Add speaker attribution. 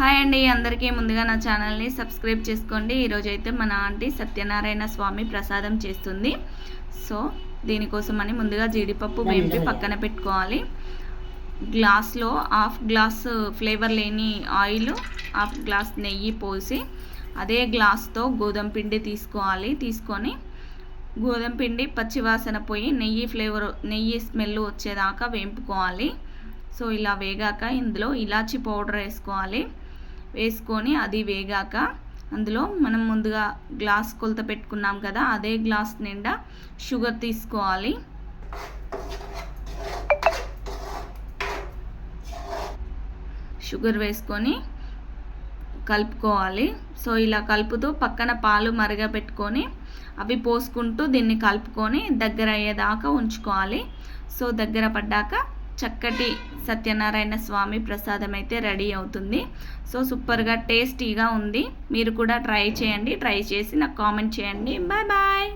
Speaker 1: Hi అండి అందరికీ ముందుగా నా ఛానల్ని సబ్స్క్రైబ్ చేసుకోండి. ఈరోజు అయితే మన ఆంటీ సత్యనారాయణ స్వామి ప్రసాదం చేస్తుంది. సో దీనికోసం అని ముందుగా జీడిపప్పు వేంపి పక్కన పెట్టుకోవాలి. గ్లాస్లో హాఫ్ గ్లాస్ ఫ్లేవర్ లేని ఆయిల్ హాఫ్ గ్లాస్ నెయ్యి పోసి అదే గ్లాస్తో గోధుమ పిండి తీసుకోవాలి. తీసుకొని గోధుమ పిండి పచ్చివాసన పోయి నెయ్యి ఫ్లేవర్ నెయ్యి స్మెల్ వచ్చేదాకా వేంపుకోవాలి. సో ఇలా వేగాక ఇందులో ఇలాచి పౌడర్ వేసుకోవాలి. వేసుకొని అది వేగాక అందులో మనం ముందుగా గ్లాస్ కొలత పెట్టుకున్నాం కదా అదే గ్లాస్ నిండా షుగర్ తీసుకోవాలి. షుగర్ వేసుకొని కలుపుకోవాలి. సో ఇలా కలుపుతూ పక్కన పాలు మరగపెట్టుకొని అవి పోసుకుంటూ దీన్ని కలుపుకొని దగ్గర అయ్యేదాకా ఉంచుకోవాలి. సో దగ్గర పడ్డాక చక్కటి సత్యనారాయణ స్వామి ప్రసాదం అయితే రెడీ అవుతుంది. సో సూపర్గా టేస్టీగా ఉంది. మీరు కూడా ట్రై చేయండి. ట్రై చేసి నాకు కామెంట్ చేయండి. Bye bye.